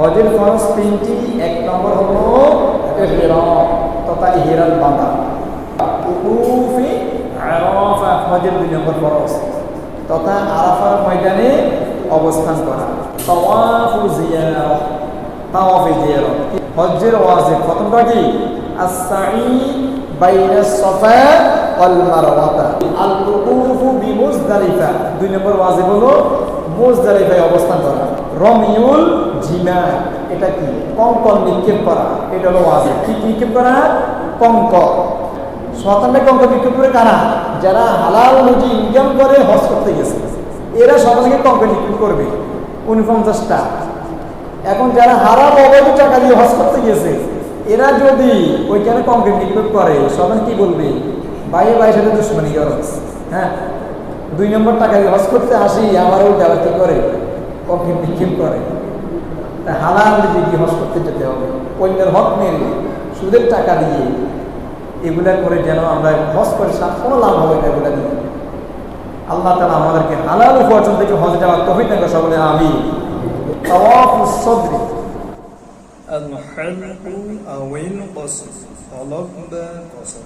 হজের ফরজ তিনটি, এক নম্বর হলো তথা ইহরাম বাঁধা। উকুফি আরাফা হজের দুই নম্বর ফরজ, তথা আরাফার ময়দানে অবস্থান করা। তাওয়াফু জিয়ারা তাওয়াফে জিয়ারা হজ্জের ওয়াজিব প্রথমটা কি? আস-সাই বাইনা সাফা ওয়াল মারওয়াতা। আল উকুফু বিমুজদালিফা, দুই নম্বর ওয়াজিব হলো মুজদালিফায় অবস্থান করা। রমিউল জিমা, এটা কি? কঙ্কর নিক্ষেপ করা, এটা হলো ওয়াজিব। কি নিক্ষেপ করা? কঙ্কর শতান্নে কঙ্কর নিক্ষেপ করে কারা? যারা হালাল রুজি ইনকাম করে, হজ করতে গেছে। এরা সকালকে কঙ্কর নিক্ষেপ করবে। উনপঞ্চাশটা। এখন যারা হারাম, অবৈধ টাকা দিয়ে হজ করতে গেছে, এরা যদি ওইখানে কঙ্কর নিক্ষেপ করে সবাই কি বলবে? বাইরে বাইরে সাথে দুশ্মনী করো হ্যাঁ? দুই নম্বর টাকা দিয়ে হজ করতে আসি আমার ওই কি করে? কঙ্কর নিক্ষেপ করে তা হালাল দিকে গিয়ে হজ করতে যেতে হবে অন্যের হক মেরে সুদের টাকা দিয়ে এগুলা করে যেন আমরা হজ করে সাত কোনো লাভ হবে না এগুলা দিয়ে আল্লাহ তালা আমাদেরকে হালাল উপার্জন থেকে হজ যাওয়ার তফিক না সকলে আমি তাওয়াফুস সদরি الحلق أو القصر طلب قصر